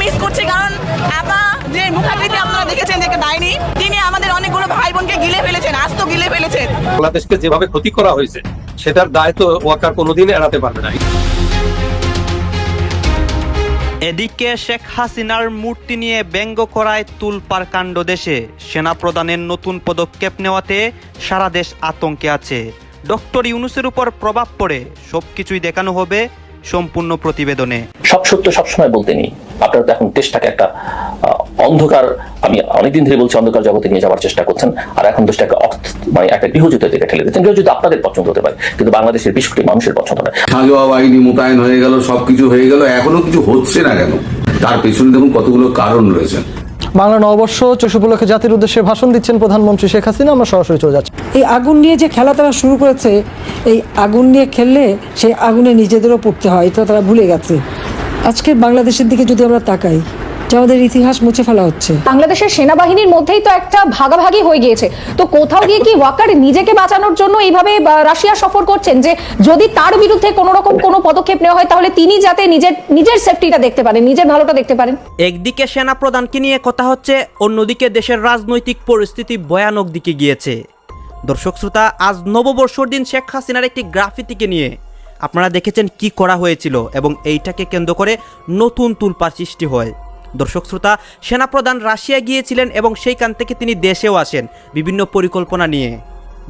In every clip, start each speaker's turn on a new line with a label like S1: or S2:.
S1: Miss করছি কারণ আপা যে মুখাকৃতি আপনারা দেখেছেন যে একটা ডাইনি তিনি আমাদের অনেকগুলো ভাই বোনকে গিলে ফেলেছেন আজ তো গিলে ফেলেছেন।
S2: বাংলাদেশকে যেভাবে ক্ষতি করা হয়েছে সেটার দায় তো ওয়াকার কোনোদিন এড়াতে পারবে না
S3: এদিকে শেখ হাসিনার মূর্তি নিয়ে ব্যঙ্গ করায় তুলপার কাণ্ড দেশে। সেনা প্রদানের নতুন পদক্ষেপ নেওয়াতে সারা দেশ আতঙ্কে আছে। ডক্টর ইউনুসের উপর প্রভাব পড়ে সবকিছুই দেখানো হবে সম্পূর্ণ প্রতিবেদনে।
S4: সব সত্য সবসময় বলতে নেই। আপনারা তো এখন দেশটাকে একটা অন্ধকার আমি অনেকদিন ধরে বলছি অন্ধকার জগতে নিয়ে যাওয়ার চেষ্টা করছেন আর এখন দেশটাকে অর্থ মানে একটা গৃহযুদ্ধের দিকে ঠেলে দিচ্ছেন। গৃহযুদ্ধ আপনাদের পছন্দ হতে পারে কিন্তু বাংলাদেশের বিশ কোটি মানুষের পছন্দ নয়।
S5: সাজোয়া বাহিনী মোতায়েন হয়ে গেল সবকিছু হয়ে গেল এখনও কিছু হচ্ছে না কেন? তার পেছনে দেখুন কতগুলো কারণ রয়েছে।
S6: বাংলা নববর্ষ চষু উপলক্ষে জাতির উদ্দেশ্যে ভাষণ দিচ্ছেন প্রধানমন্ত্রী শেখ হাসিনা আমরা সরাসরি চলে যাচ্ছি।
S7: এই আগুন নিয়ে যে খেলা তারা শুরু করেছে এই আগুন নিয়ে খেললে সেই আগুনে নিজেদেরও পড়তে হয় এটা তারা ভুলে গেছে। আজকের বাংলাদেশের দিকে যদি আমরা তাকাই যে আমাদের ইতিহাস মুছে ফেলা হচ্ছে।
S8: বাংলাদেশের সেনাবাহিনীর মধ্যেই তো একটা ভাগাভাগি হয়ে গিয়েছে। তো কোথাও গিয়ে কি ওয়াকার নিজেকে বাঁচানোর জন্য এইভাবে রাশিয়া সফর করছেন যে যদি তার বিরুদ্ধে কোনো রকম কোনো পদক্ষেপ নেওয়া হয় তাহলে তিনি যাতে নিজের নিজের সেফটিটা দেখতে পারেন নিজের ভালোটা দেখতে পারেন।
S3: একদিকে সেনা প্রধানকে নিয়ে কথা হচ্ছে অন্যদিকে দেশের রাজনৈতিক পরিস্থিতি ভয়ানক দিকে গিয়েছে। দর্শক শ্রোতা আজ নববর্ষর দিন শেখ হাসিনার একটি গ্রাফিতিকে নিয়ে আপনারা দেখেছেন কি করা হয়েছিল এবং এইটাকে কেন্দ্র করে নতুন তুলপার সৃষ্টি হয়। দর্শক শ্রোতা, সেনাপ্রধান রাশিয়া গিয়েছিলেন এবং সেইখান থেকে তিনি দেশেও আসেন বিভিন্ন পরিকল্পনা নিয়ে।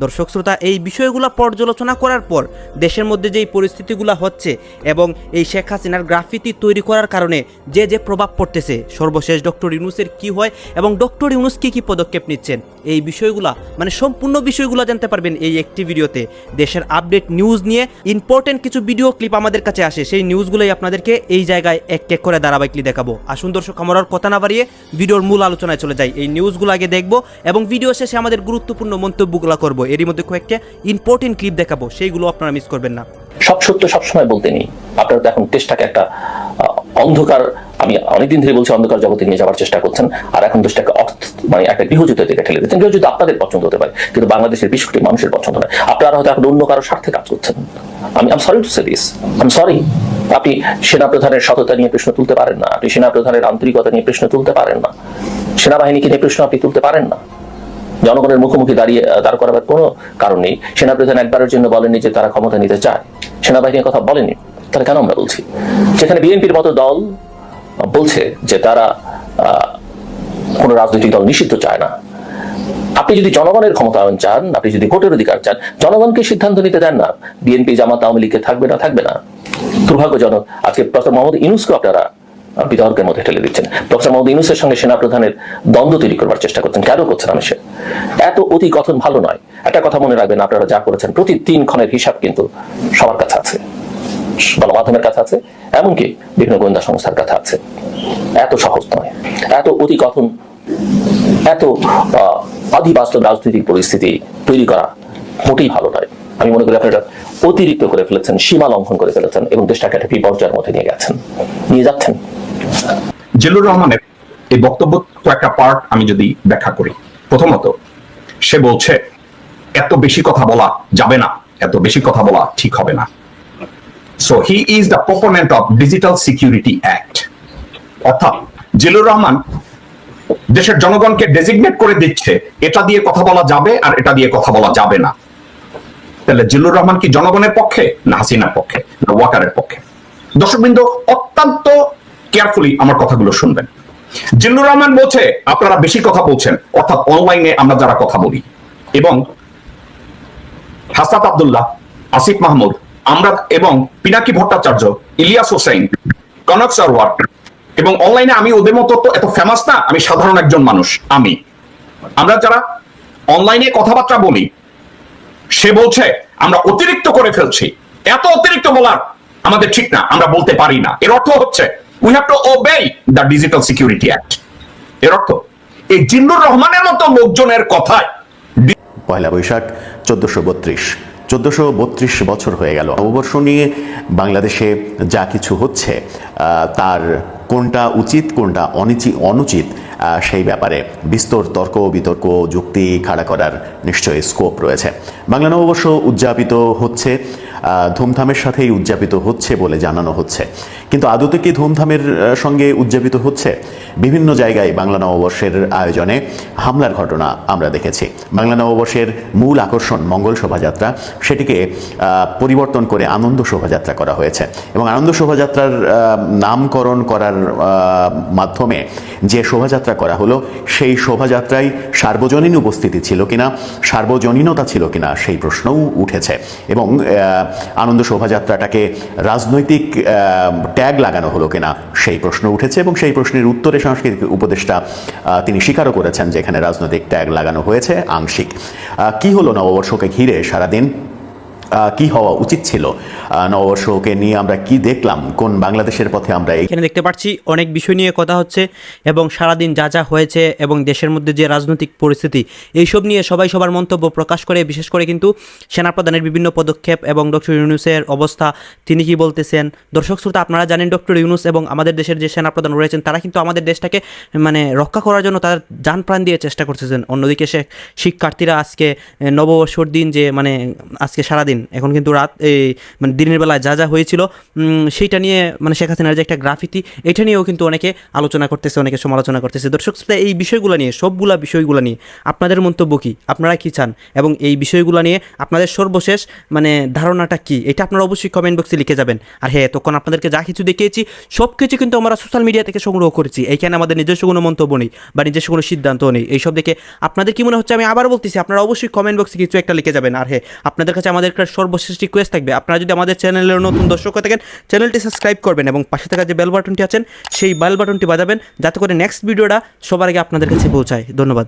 S3: দর্শক শ্রোতা, এই বিষয়গুলো পর্যালোচনা করার পর দেশের মধ্যে যেই পরিস্থিতিগুলো হচ্ছে এবং এই শেখ হাসিনার গ্রাফিতি তৈরি করার কারণে যে যে প্রভাব পড়তেছে, সর্বশেষ ডক্টর ইউনুসের কি হয় এবং ডক্টর ইউনুস কী কী পদক্ষেপ নিচ্ছেন, এই বিষয়গুলা মানে সম্পূর্ণ বিষয়গুলো জানতে পারবেন এই একটি ভিডিওতে। দেশের আপডেট নিউজ নিয়ে ইম্পর্টেন্ট কিছু ভিডিও ক্লিপ আমাদের কাছে আসে, সেই নিউজগুলোই আপনাদেরকে এই জায়গায় এক এক করে ধারাবাহিকলি দেখাবো। আসুন দর্শক, আমার কথা না বাড়িয়ে ভিডিওর মূল আলোচনায় চলে যাই। এই নিউজগুলো আগে দেখব এবং ভিডিও শেষে আমাদের গুরুত্বপূর্ণ মন্তব্যগুলো করব। এরই মধ্যে কয়েকটা ইম্পর্টেন্ট ক্লিপ দেখাবো, সেইগুলো আপনারা মিস করবেন না।
S4: সব সত্য সবসময় বলতে নেই। আপনারা তো এখন একটা অন্ধকার, আমি অনেকদিন ধরে বলছি অন্ধকার জগতে নিয়ে যাওয়ার চেষ্টা করছেন, আর এখন দেশটাকে মানে একটা গৃহযুদ্ধের দিকে ঠেলে দিচ্ছেন। গৃহযুদ্ধ আপনাদের পছন্দ হতে পারে, কিন্তু বাংলাদেশের বিশ কোটি মানুষের পছন্দ নয়। আপনারা হয়তো এখন অন্য কারও স্বার্থে কাজ করছেন। আমি I'm sorry to say this I'm sorry আপনি সেনাপ্রধানের সততা নিয়ে প্রশ্ন তুলতে পারেন না, আপনি সেনাপ্রধানের আন্তরিকতা নিয়ে প্রশ্ন তুলতে পারেন না। সেনাবাহিনীকে নিয়ে প্রশ্ন আপনি তুলতে পারেন না। জনগণের মুখোমুখি দাঁড়িয়ে দাঁড় করাবার কোনো কারণ নেই। সেনাপ্রধান একবারের জন্য বলেনি যে তারা ক্ষমতা নিতে চায়। সেনাবাহিনীর কথা বলেনি। তাহলে কেন আমরা বলছি? যেখানে বিএনপির মতো দল বলছে যে তারা কোনো রাজনৈতিক দল নিষিদ্ধ চায় না। আপনি যদি জনগণের ক্ষমতায়ন চান, আপনি যদি ভোটের অধিকার চান, জনগণকে সিদ্ধান্ত নিতে দেন না। বিএনপি জামাত আওয়ামী লীগকে থাকবে না থাকবে না। দুর্ভাগ্যজনক। আজকে প্রফেসর মোহাম্মদ ইনুসকে আপনারা বিতর্কের মধ্যে ঠেলে দিচ্ছেন। প্রফেসর মোহাম্মদ ইনুসের সঙ্গে সেনাপ্রধানের দ্বন্দ্ব তৈরি করবার চেষ্টা করছেন। কেন করছেন আমি সে এত অতি কথন ভালো নয়। একটা কথা মনে রাখবেন আপনারা যা করেছেন প্রতি তিন ক্ষণের হিসাব কিন্তু সবার কাছে আছে। গণমাধ্যমের কাছে আছে এমনকি বিভিন্ন গোয়েন্দা সংস্থার কাছে আছে। এত সহজ নয়। এত অতি কথন এত আহ, আধিবাস্তব রাজনৈতিক পরিস্থিতি তৈরি করা মোটেই ভালো নয়। আমি মনে করি আপনারা অতিরিক্ত করে ফেলেছেন সীমা লঙ্ঘন করে ফেলেছেন এবং দেশটাকে একটা বিপর্যয়ের মধ্যে নিয়ে গেছেন। নিয়ে যাচ্ছেন।
S9: জিল্লুর রহমানের এই বক্তব্য কয়েকটা পার্ট আমি যদি ব্যাখ্যা করি। প্রথমত, সে বলছে, এত বেশি কথা বলা যাবে না, এত বেশি কথা বলা ঠিক হবে না। So he is the proponent of digital security act অর্থাৎ জিল্লুর রহমান দেশের জনগণকে ডেজিগনেট করে দিচ্ছে, এটা দিয়ে কথা বলা যাবে আর এটা দিয়ে কথা বলা যাবে না। তাহলে জিল্লুর রহমান কি জনগণের পক্ষে না হাসিনার পক্ষে, না ওয়াকারের পক্ষে? দর্শকবৃন্দ, অত্যন্ত কেয়ারফুলি আমার কথাগুলো শুনবেন। জিল্লুর রহমান বলছে, আপনারা বেশি কথা বলছেন, অর্থাৎ অনলাইনে আমরা যারা কথা বলি। এবং হাসাত আব্দুল্লাহ, আসিফ মাহমুদ, আমরা এবং পিনাকি ভট্টাচার্য, ইলিয়াস হোসেন, কনক সরওয়ার এবং অনলাইনে আমি ওদের মতো তো এত ফেমাস না, আমি সাধারণ একজন মানুষ, আমি। আমরা যারা অনলাইনে কথাবার্তা বলি, সে বলছে, আমরা অতিরিক্ত করে ফেলছি। এত অতিরিক্ত বলার আমাদের ঠিক না, আমরা বলতে পারি না। এর অর্থ হচ্ছে we have to obey the digital security act এর অর্থ, এই জিল্লুর রহমানের মতো লোকজনের কথায়
S10: পয়লা বৈশাখ চোদ্দোশো বত্রিশ। চোদ্দোশো বত্রিশ বছর হয়ে গেল। নববর্ষ নিয়ে বাংলাদেশে যা কিছু হচ্ছে তার কোনটা উচিত, কোনটা অনিচি, অনুচিত সেই ব্যাপারে বিস্তর তর্ক, বিতর্ক, যুক্তি খাড়া করার নিশ্চয়ই স্কোপ রয়েছে। বাংলা নববর্ষ উদযাপিত হচ্ছে ধুমধামের সাথেই উদযাপিত হচ্ছে বলে জানানো হচ্ছে। কিন্তু আদতে কি ধুমধামের সঙ্গে উদযাপিত হচ্ছে? বিভিন্ন জায়গায় বাংলা নববর্ষের আয়োজনে হামলার ঘটনা আমরা দেখেছি। বাংলা নববর্ষের মূল আকর্ষণ মঙ্গল শোভাযাত্রা, সেটিকে পরিবর্তন করে আনন্দ শোভাযাত্রা করা হয়েছে। এবং আনন্দ শোভাযাত্রার নামকরণ করার মাধ্যমে যে শোভাযাত্রা করা হলো, সেই শোভাযাত্রায় সার্বজনীন উপস্থিতি ছিল কিনা, সার্বজনীনতা ছিল কিনা, সেই প্রশ্নও উঠেছে। এবং আনন্দ শোভাযাত্রাটাকে রাজনৈতিক ট্যাগ লাগানো হলো কিনা সেই প্রশ্ন উঠেছে এবং সেই প্রশ্নের উত্তরে সাংস্কৃতিক উপদেষ্টা তিনি স্বীকারও করেছেন যে এখানে রাজনৈতিক ট্যাগ লাগানো হয়েছে, আংশিক। কি হলো নববর্ষকে ঘিরে সারাদিন? কি হওয়া উচিত ছিল? নববর্ষকে নিয়ে আমরা কি দেখলাম? কোন বাংলাদেশের পথে আমরা
S3: এখানে দেখতে পাচ্ছি অনেক বিষয় নিয়ে কথা হচ্ছে এবং সারাদিন যা যা হয়েছে এবং দেশের মধ্যে যে রাজনৈতিক পরিস্থিতি, এইসব নিয়ে সবাই সবার মন্তব্য প্রকাশ করে, বিশেষ করে কিন্তু সেনাপ্রধানের বিভিন্ন পদক্ষেপ এবং ডক্টর ইউনুসের অবস্থা, তিনি কি বলতেছেন? দর্শক শ্রোতা, আপনারা জানেন ডক্টর ইউনুস এবং আমাদের দেশের যে সেনাপ্রধান রয়েছেন, তারা কিন্তু আমাদের দেশটাকে মানে রক্ষা করার জন্য তার যান প্রাণ দিয়ে চেষ্টা করতেছেন। অন্যদিকে সে শিক্ষার্থীরা আজকে নববর্ষর দিন যে মানে আজকে সারাদিন এখন কিন্তু রাত, এই মানে দিনের বেলায় যা যা হয়েছিল সেইটা নিয়ে মানে শেখ হাসিনার যে একটা গ্রাফিতি, এটা নিয়েও কিন্তু অনেকে আলোচনা করতেছে, অনেকে সমালোচনা করতেছে। দর্শক, শ্রোতা, এই বিষয়গুলো নিয়ে, সবগুলা বিষয়গুলো নিয়ে আপনাদের মন্তব্য কী? আপনারা কী চান? এবং এই বিষয়গুলো নিয়ে আপনাদের সর্বশেষ মানে ধারণাটা কী? এটা আপনারা অবশ্যই কমেন্ট বক্সে লিখে যাবেন। আর হ্যাঁ তখন আপনাদেরকে যা কিছু দেখিয়েছি সব কিছু কিন্তু আমরা সোশ্যাল মিডিয়া থেকে সংগ্রহ করেছি। এইখানে আমাদের নিজস্ব কোনো মন্তব্য নেই বা নিজস্ব কোনো সিদ্ধান্ত নেই। এইসব দেখে আপনাদের কি মনে হচ্ছে? আমি আবার বলতেছি, আপনারা অবশ্যই কমেন্ট বক্সে কিছু একটা লিখে যাবেন। আর হ্যাঁ আপনাদের কাছে আমাদের সর্বশেষ রিকোয়েস্ট থাকবে। আপনারা যদি আমাদের চ্যানেলের নতুন দর্শক হয়ে থাকেন, চ্যানেলটি সাবস্ক্রাইব করবেন এবং পাশে থাকা যে বেল বাটনটি আছেন, সেই বেল বাটনটি বাজাবেন, যাতে করে নেক্সট ভিডিওটা সবার আগে আপনাদের কাছে পৌঁছায়। ধন্যবাদ।